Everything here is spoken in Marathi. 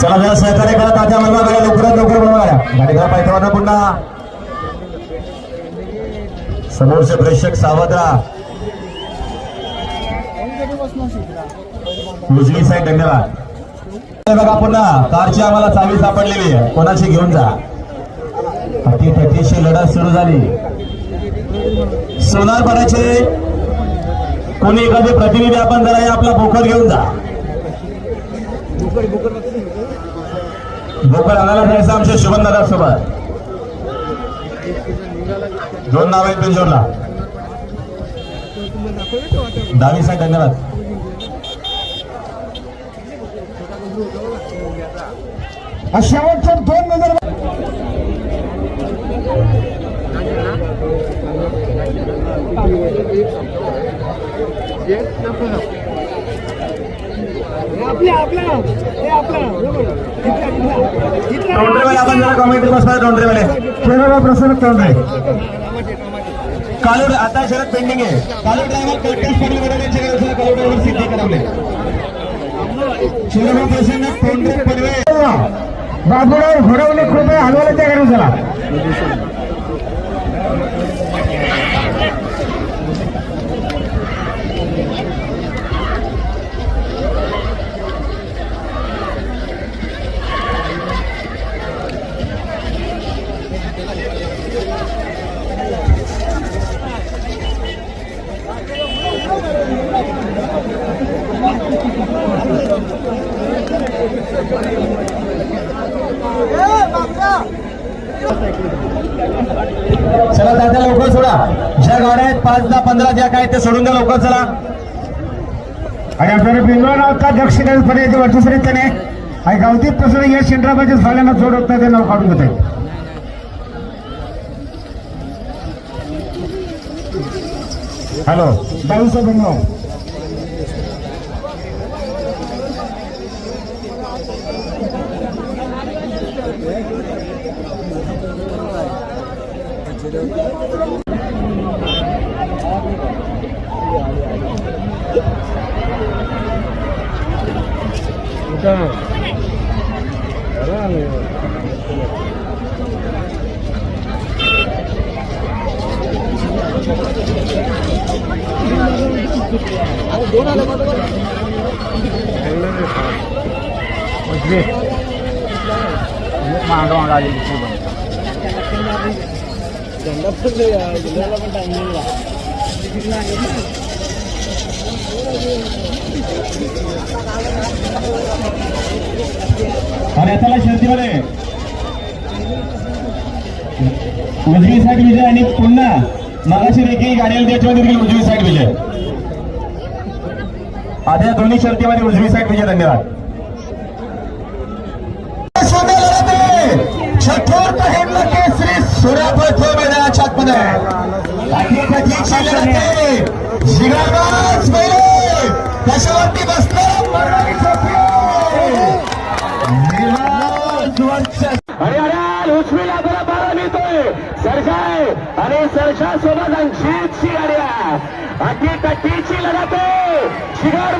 चला जरा सहकार्य करा तात्या लवकर बनवा गाडी करा प्रेक्षक सावध राहा उजवी धन्यवाद। हे बघा पुन्हा. कारची आम्हाला चावी सापडलेली आहे. कोणाशी घेऊन जा. अति तटीशी लढत सुरू झाली. सोनारपणाचे कोणी एखादे प्रतिनिधी आपण जरा आपला बोकड घेऊन जा. बोकड आणायला जायचं आमच्या शुभन दादा सोबत. दोन नाव आहेत बिंजोरला दहावी साहेब धन्यवाद. शेवटचे दोन नजर आपल्या आपल्या हे आपल्या बसणार प्रसन्न कालू आता शरद पेंडिंग आहे. कालू ड्रायव्हर गरजेला कालू ड्रायव्हर सिद्धी करवले. बाबूराव घडवणे कृपया हलवले त्या घरी चला चला लवकर सोडा. ज्या गाड्या आहेत पाच दहा पंधरा ज्या काय ते सोडून द्या लवकर चला. आणि आपल्याला बिंदवानाचा दक्षिण पर्यंत वर्चस्व त्याने आणि गावती प्रसन्न या शेंद्राबाच्या झाल्यानं जोडत नाही ते नाव काढून घेत हॅलो. हॅलो बावीस 你看，咋了呢？啊，我拿了个，拿了个，拿了个，我这，我这马上来，你别急吧。बिंदव आणि आता शर्तीमध्ये उजवी साईड विजय आणि पुन्हा मगाशी देखील गाड्याला त्याच्यामध्ये देखील उजवी साईड विजय आता या दोन्ही शर्तीमध्ये उजवी साईड विजय धन्यवाद सूर्यापथ त्याच्यावरती बसणार अरे अरे उचमीला जरा बारा मिळतोय सरशाय आणि सरशा सोबत गाडी आहे. अटी तटीची लढत आहे. शिगार